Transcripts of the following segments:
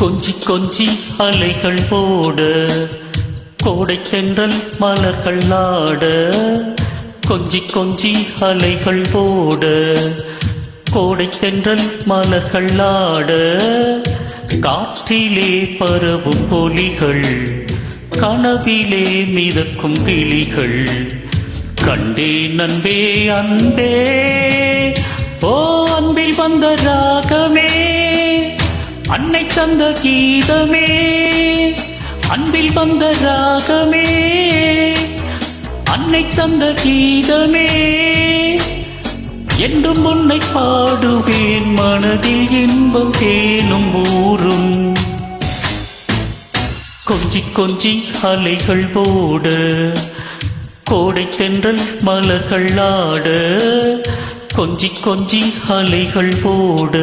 கொஞ்சி கொஞ்சி அலைகள் போட. கோடை தென்றல் மலர்கள் ஆட கொஞ்சி கொஞ்சி அலைகள் போட. கோடை தென்றல் மலர்கள் ஆட காற்றிலே பரவும் பொலிகள் கனவிலே மிதக்கும் கிளிகள். கண்டே நண்பே அன்பே. ஓ அன்பில் வந்த ராகமே. அன்னை தந்த கீதமே அன்பில் வந்த ராகமே. அன்னை தந்த கீதமே என்றும் உன்னை பாடுவேன் மனதில் இன்பம் தேனும் ஊரும் கொஞ்சி கொஞ்சி அலைகள் போட கோடை தென்றல் மலர்கள் ஆட. கொஞ்சி கொஞ்சி அலைகள் போட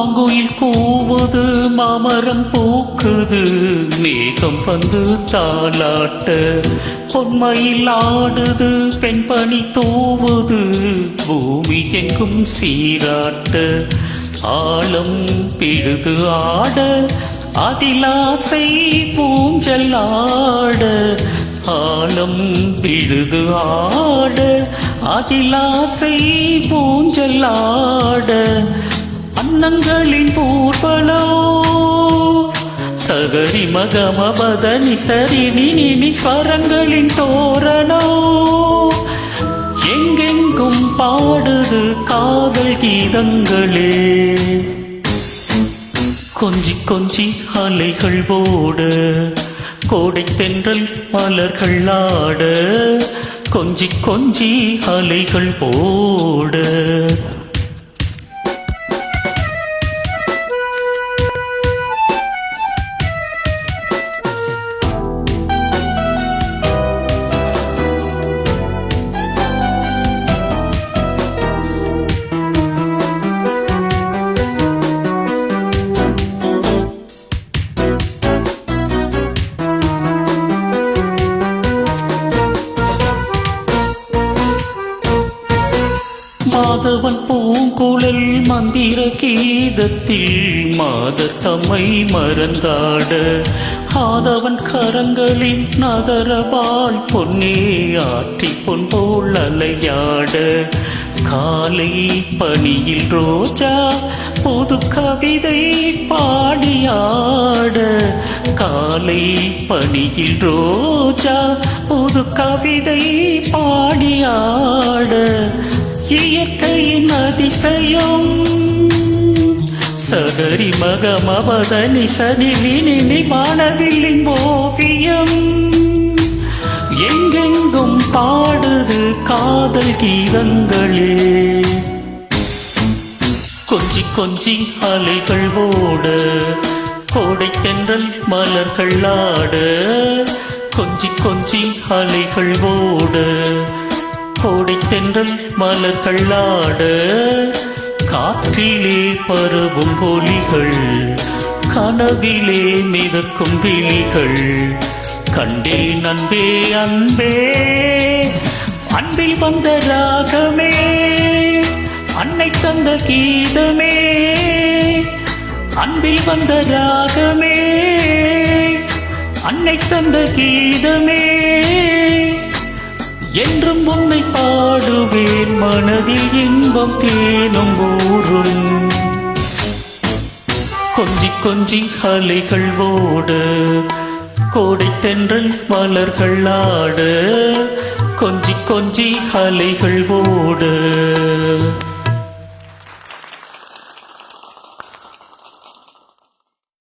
மாங்குயில் கூவுது மாமரம் பூக்குது. மேகம் வந்து தாளாட்ட பொன்மையில் ஆடுது பெண்பனி தூவுது. பூமி எங்கும் சீராட்ட ஆழம் பிழுது ஆட அதிலாசை பூஞ்சல் ஆட. ஆழம் பிழுது ஆட அதிலாசை பூஞ்சல் ஆட. வண்ணங்களின் பூர்வலோ. சகரி மகமபத நிசரி நினி ஸ்வரங்களின் தோரணோ. எங்கெங்கும் பாடுது காதல் கீதங்களே. கொஞ்சி கொஞ்சி அலைகள் ஓட. கோடை தென்றல் மலர்கள் ஆட. கொஞ்சி கொஞ்சி அலைகள் போட. மாதவன் பூங்குழல் மந்திர கீதத்தில் மாதர் மறந்தாட. ஆதவன் கரங்களின் நதரபால் பொன்னே ஆற்றி பொன் போல் அலையாட. காலை பணியில் ரோஜா புது கவிதை பாடியாட. காலை பணியில் ரோஜா புது கவிதை பாடியாட. இயற்கையின் அதிசயம். சகரி மகமபதனி சனிலினி வானவில்லின் ஓவியம். எங்கெங்கும் பாடுது காதல் கீதங்களே. கொஞ்சி கொஞ்சி அலைகள் ஓட கோடை தென்றல் மலர்கள் ஆட கொஞ்சி கொஞ்சி அலைகள் ஓட கோடை தென்றல் மலர்கள் காற்றிலே பரவும் பொலிகள் கனவிலே மிதக்கும் விழிகள். கண்டே அன்பே அன்பே அன்பில் வந்த ராகமே அன்னை தந்த கீதமே. அன்பில் வந்த ராகமே அன்னை தந்த கீதமே. என்றும் உன்னை பாடுவேன். மனதில் இன்பம் தேனும் ஊருள் கொஞ்சி கொஞ்சி அலைகள் ஓட. கோடை தென்றல் மலர்கள் ஆட. கொஞ்சி கொஞ்சி அலைகள் ஓட.